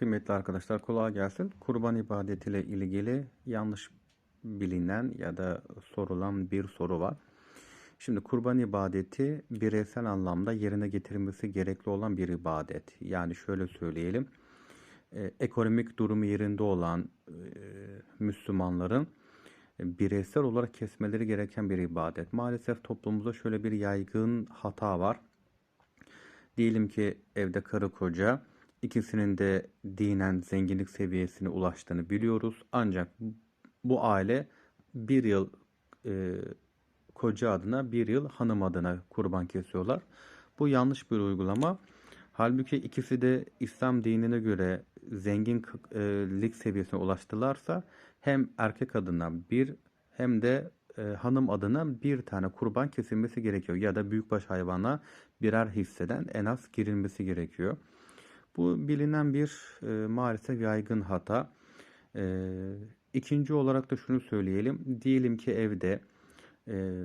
Kıymetli arkadaşlar kolay gelsin. Kurban ibadetiyle ilgili yanlış bilinen ya da sorulan bir soru var. Şimdi kurban ibadeti bireysel anlamda yerine getirilmesi gerekli olan bir ibadet. Yani şöyle söyleyelim. e, ekonomik durumu yerinde olan e, Müslümanların e, bireysel olarak kesmeleri gereken bir ibadet. Maalesef toplumumuzda şöyle bir yaygın hata var. Diyelim ki evde karı koca ikisinin de dinen zenginlik seviyesine ulaştığını biliyoruz. Ancak bu aile bir yıl e, koca adına bir yıl hanım adına kurban kesiyorlar. Bu yanlış bir uygulama. Halbuki ikisi de İslam dinine göre zenginlik seviyesine ulaştılarsa hem erkek adına bir hem de e, hanım adına bir tane kurban kesilmesi gerekiyor. Ya da büyükbaş hayvana birer hisseden en az girilmesi gerekiyor. Bu bilinen bir e, maalesef yaygın hata. E, ikinci olarak da şunu söyleyelim. Diyelim ki evde e,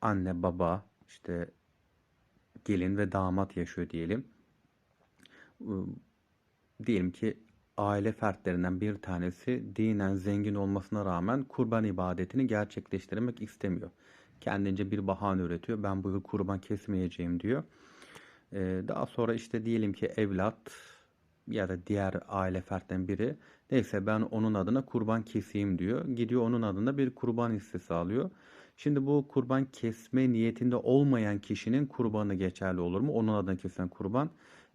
anne, baba, işte gelin ve damat yaşıyor diyelim. E, diyelim ki aile fertlerinden bir tanesi dinen zengin olmasına rağmen kurban ibadetini gerçekleştirmek istemiyor. Kendince bir bahane üretiyor. Ben bu yıl kurban kesmeyeceğim diyor. Ee, daha sonra işte diyelim ki evlat ya da diğer aile fertten biri neyse ben onun adına kurban keseyim diyor. Gidiyor onun adına bir kurban hissesi alıyor. Şimdi bu kurban kesme niyetinde olmayan kişinin kurbanı geçerli olur mu? Onun adına kesilen kurban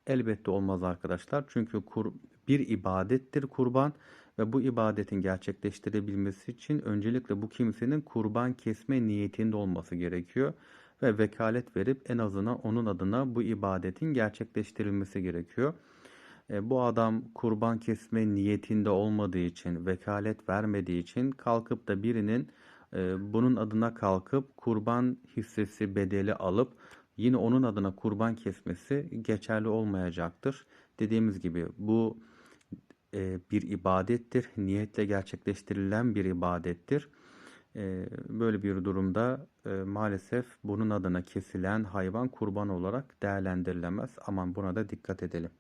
elbette olmaz arkadaşlar. Çünkü kur, bir ibadettir kurban ve bu ibadetin gerçekleştirebilmesi için öncelikle bu kimsenin kurban kesme niyetinde olması gerekiyor ve vekalet verip en azından onun adına bu ibadetin gerçekleştirilmesi gerekiyor. E, bu adam kurban kesme niyetinde olmadığı için, vekalet vermediği için kalkıp da birinin e, bunun adına kalkıp kurban hissesi bedeli alıp yine onun adına kurban kesmesi geçerli olmayacaktır. Dediğimiz gibi bu e, bir ibadettir, niyetle gerçekleştirilen bir ibadettir. E, böyle bir durumda e, maalesef bunun adına kesilen hayvan kurban olarak değerlendirilemez. Aman buna da dikkat edelim.